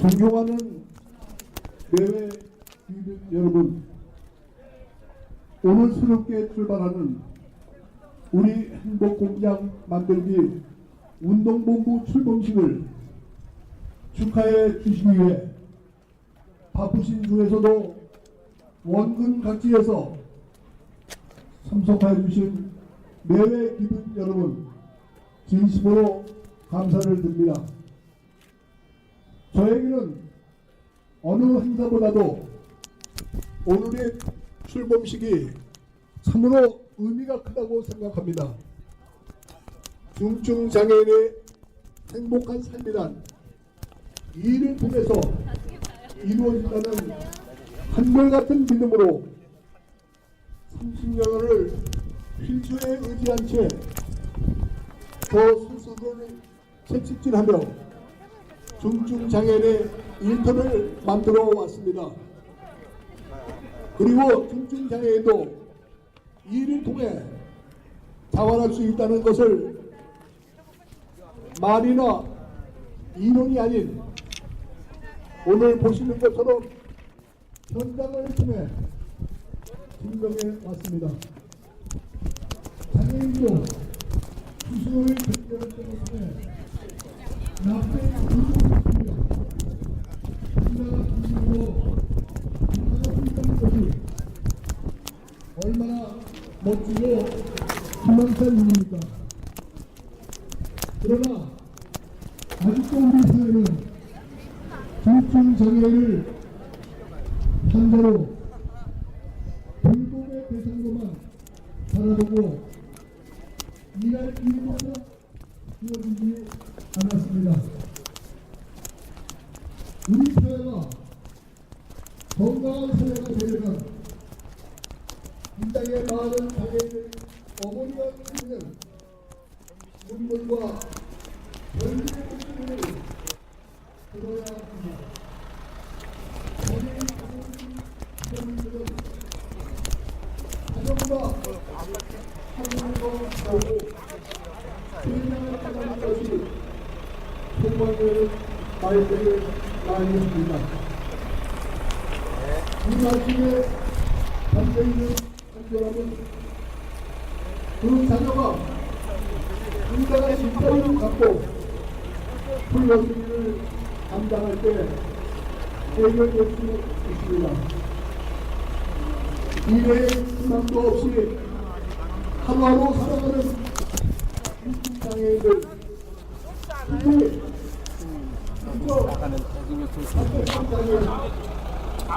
존경하는 내외 주민 여러분, 오늘 새롭게 출발하는 우리 행복공장 만들기 운동본부 출범식을 축하해 주시기 위해 바쁘신 중에서도 원근 각지에서 참석하여 주신 내외 기분 여러분 진심으로 감사를 드립니다. 저에게는 어느 행사보다도 오늘의 출범식이 참으로 의미가 크다고 생각합니다. 중증 장애인의 행복한 삶이란 이 일을 통해서 이루어진다는 한결같은 믿음으로 30년을 필주에 의지한 채더 스스로를 채찍질하며 중증 장애인의 일터를 만들어 왔습니다. 그리고 중증 장애인도 이 일을 통해 자활할 수 있다는 것을 말이나 이론이 아닌 오늘 보시는 것처럼 현장을 통해 증명해 왔습니다. 장애인도 스스로의 결정을 통해 나쁜 구조를 혼자가 중심으로 인사가 있다는 것이 얼마나 멋지고 희망찬 일입니까? 그러나 아직도 우리 사회는 중증 장애를 환자로 돌봄의 대상으로만 바라 보고 일할 일마다 이어지지 않았습니다. 우리 사회가 건강한 사회가 되려면 이 땅에 많은 장애인을 어머니가 주는 눈물과 별들의 목소리를 들어야 합니다. 장애인 시민들은 가정과 한국으로 오고 세상을 떠나는 것이 소망을 말들을 많이 합니다. 이 말씀에 담겨있는 한결함은 그 자녀가 인간의 실패를 갖고 불러주기를 감당할 때 해결될 수 있습니다. 미래의 희망도 없이 하루하루 살아가는 중증장애인들 특히 그저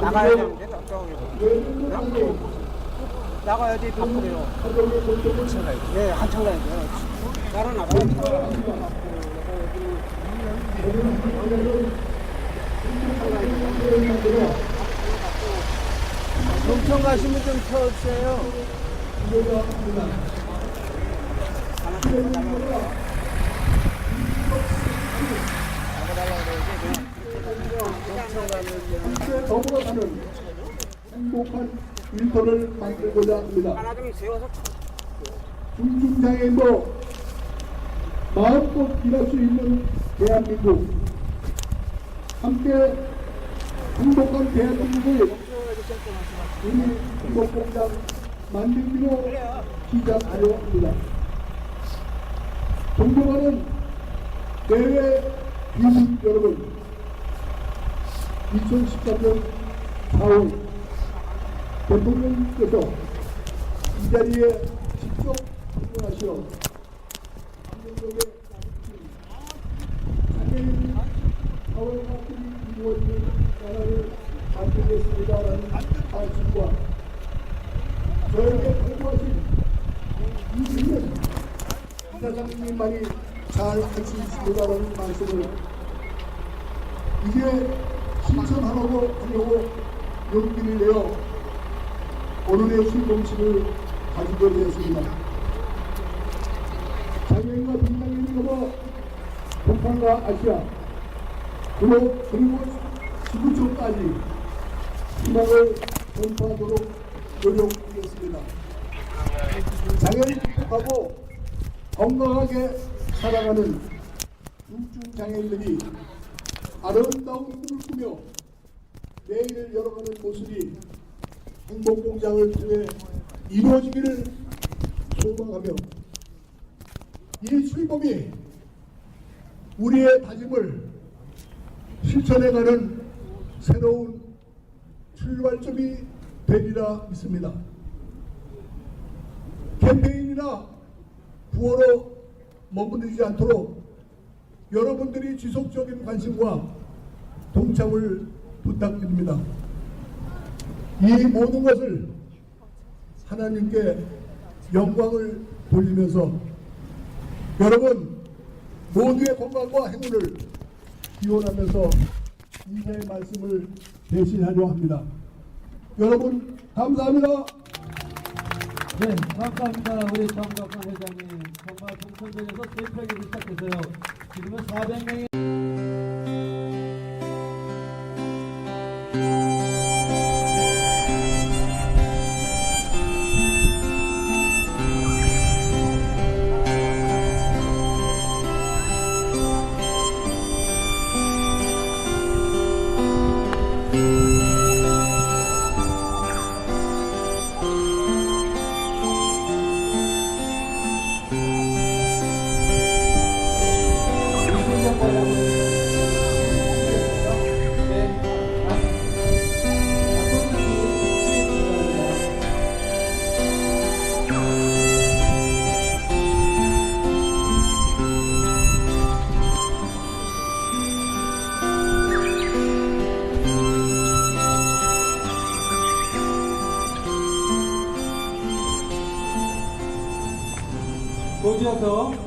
나가야 되는데 장애인 나가야지 네 한참 가야 돼요. 따라 나가야 농촌 가시면 좀 펴주세요. 함께 더불어 사는 행복한 일터를 만들고자 합니다. 중증장애인도 마음껏 일할 수 있는 대한민국 함께 행복한 대한민국을 우리 행복공장 만들기로 시작하려 합니다. 존경하는 대외 주민 여러분 2013년 4월 대통령님께서 이 자리에 직접 방문하시어 한국의 장애인이 사회와 함께 이루어지는 나라를 만들겠습니다라는 말씀과 저에게 공부하신 이 일은 이사장님만이 잘 할 수 있습니다라는 말씀을 이제 실천하려고 하려고 용기를 내어 오늘의 출범식을 가지게 되었습니다. 장애인과 비장애인이 넘어 북한과 아시아 그리고 그리고 지구촌까지 희망을 전파하도록 노력하겠습니다. 장애를 극복하고 건강하게 살아가는 중증 장애인들이 아름다운 꿈을 꾸며 내일을 열어가는 모습이 행복공장을 통해 이루어지기를 소망하며 이 출범이 우리의 다짐을 실천해가는 새로운 출발점이 되리라 믿습니다. 캠페인이나 구호로 머무르지 않도록 여러분들이 지속적인 관심과 동참을 부탁드립니다. 이 모든 것을 하나님께 영광을 돌리면서 여러분 모두의 건강과 행운을 기원하면서 인사의 말씀을 대신하려 합니다. 여러분 감사합니다. 네, 감사합니다. 우리 정덕환 회장님. 정말 동천동에서 대표하기 시작해서요. 지금 모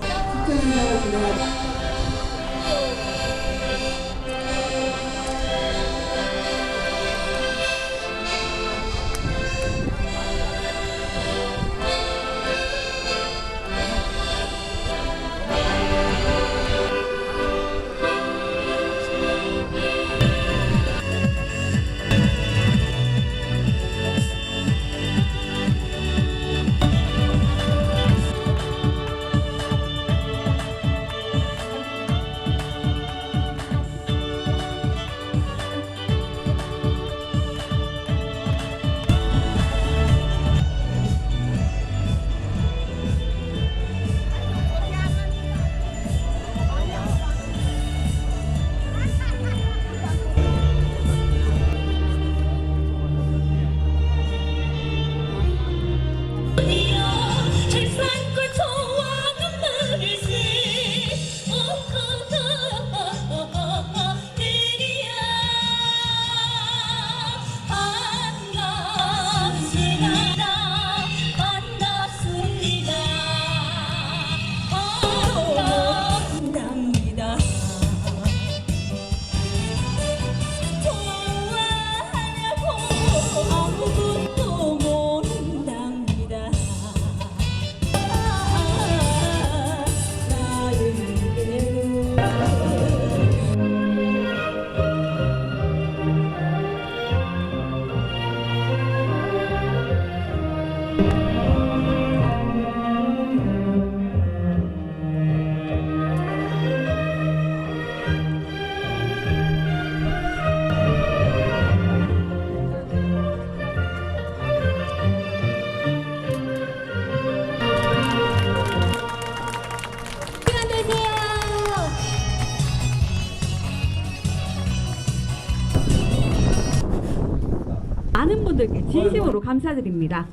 감사드립니다.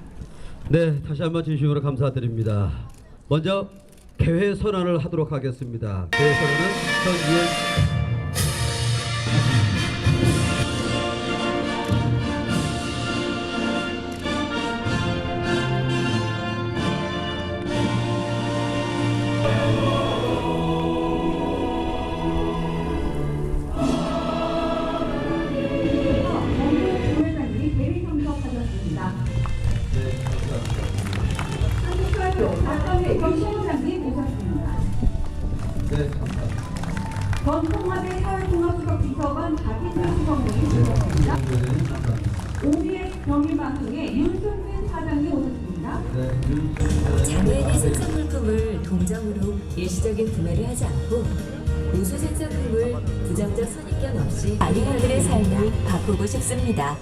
네, 다시 한번 진심으로 감사드립니다. 먼저 개회 선언을 하도록 하겠습니다. 개회 선언은 전 의원 전통화대 사회통합수석 비서관 박희철 수석님이 오셨습니다. OBS 경일 방송의 윤승민 사장님 오셨습니다. 네, 장애인의 생산 물품을 동정으로 일시적인 구매를 하지 않고 우수 생산품을 부정적 선입견 없이 장애인들의 삶을 바꾸고 싶습니다.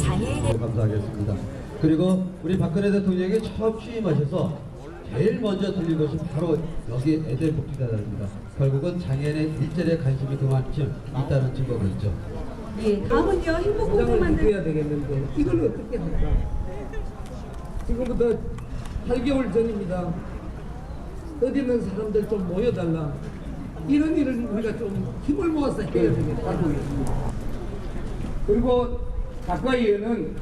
장애인의 네, 감사하겠습니다. 그리고 우리 박근혜 대통령이 처음 취임하셔서 제일 먼저 들린 것이 바로 여기 에덴 복지단입니다. 결국은 장애인의 일자리에 관심이 그만큼 있다는 증거가 있죠. 예, 다음은요 행복공동 포장을 만들 해야 되겠는데 이걸 어떻게 할까? 지금부터 8개월 전입니다. 어디 있는 사람들 좀 모여달라. 이런 일을 우리가 좀 힘을 모아서 해야 되겠다. 그리고 가까이에는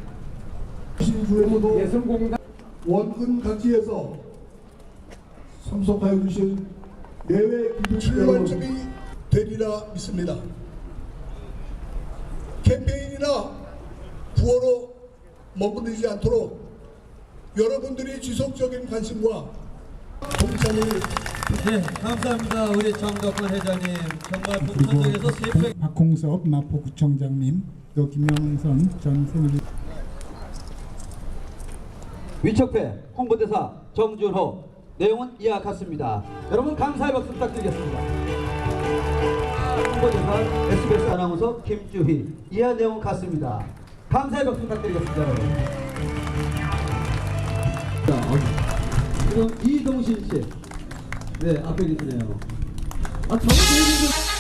신주에서도 예술공단 원근 각지에서 참석하여 주신 내외 기둥 여러분 되리라 믿습니다. 캠페인이나 구호로 머무르지 않도록 여러분들이 지속적인 관심과 동참을 네, 감사합니다. 우리 정덕권 회장님 정말 북한적에서 세평 박홍섭 마포구청장님, 또 김영선 전 새누리 위촉회 홍보대사 정준호 내용은 이와 같습니다. 여러분 감사의 박수 부탁드리겠습니다. 홍보대사 SBS 아나운서 김주희 이하 내용 같습니다. 감사의 박수 부탁드리겠습니다. 여러분. 지금 이동신 씨, 네 앞에 계시네요. 아 저는